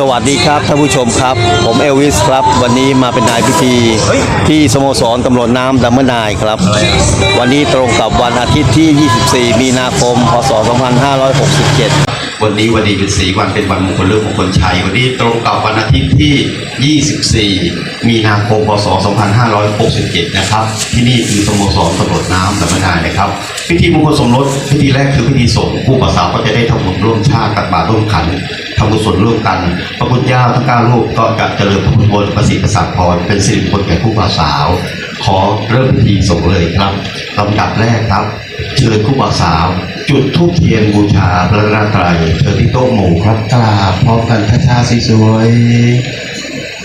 สวัสดีครับท่านผู้ชมครับ ผมเอลวิสครับ วันนี้มาเป็นนายพิธีที่สโมสรตำรวจน้ำดัมเบลนายครับ วันนี้ตรงกับวันอาทิตย์ที่ 24 มีนาคม พศ 2567 วันนี้วันดีเป็นสีวันเป็นวันมงคลเรื่องมงคลชัย วันนี้ตรงกับวันอาทิตย์ที่ 24 มีนาคม พศ 2567 นะครับ ที่นี่คือสโมสรตำรวจน้ำสำนักงานนะครับ พิธีมงคลสมรสพิธีแรกคือพิธีสงฆ์ผู้บ่าวสาวก็จะได้ทำบุญร่วมชาติตักบาตรร่วมขัน ทำบุญส่วนร่วมกัน พระพุทธเจ้าทั้งเก้าลูกก็จะเจริญพระพุทธมนต์ประสิทธิ์ประสาทพรเป็นสิริมงคลแก่ผู้บ่าวสาว ขอเริ่มพิธีสงเลยครับลำดับแรกครับ เชิญผู้บ่าวสาว จุดธูปเทียนบูชาพระรัตนตรัยเชิญที่โต๊ะหมู่ครับกราบพร้อมกันช้าๆสวย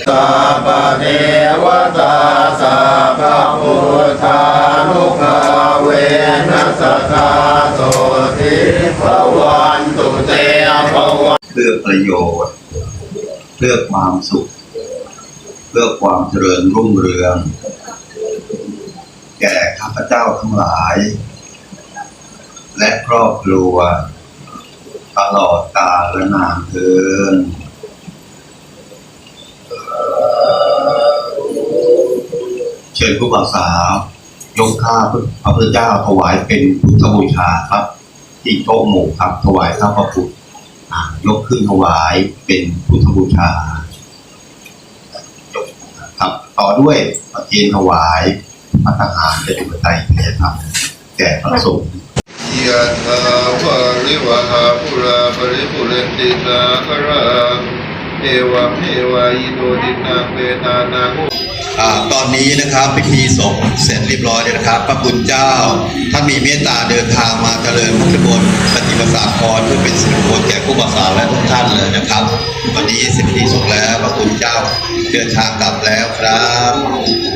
สัพเทวตาสัพพะพุทธานุภาเวนัสตา ประโยชน์ เพื่อความสุข เพื่อความเจริญรุ่งเรือง แก่ข้าพเจ้าทั้งหลาย และครอบครัว ตลอดกาลและนานเทินเชิญผู้บ่าวสาวยกข้าพระพุทธเจ้าถวายเป็นพุทธบูชาครับ ที่โต๊ะหมู่ครับถวายข้าพระพุทธ ยกขึ้นถวายเป็นพุทธบูชาครับต่อด้วยประเคนถวายพัฒหารเป็นปัจจัยเทธรรมแก่พระสงฆ์ยะถาวะริวหาปุราปริปุเรนติสาคารังเอวะเมวะอิโตตินังเวตานังอ่าตอนนี้นะครับพิธีสงฆ์เสร็จเรียบร้อยแล้วนะครับ พระคุณเจ้าท่านมีเมตตาเดินทางมาเจริญพุทธมนต์ปฏิบัติศาสตร์พรเพื่อเป็นสิริ สาทและทุกท่านเลยนะครับ วันนี้เสร็จพิธีสุขแล้วพระคุณเจ้าเดินทางกลับแล้วครับ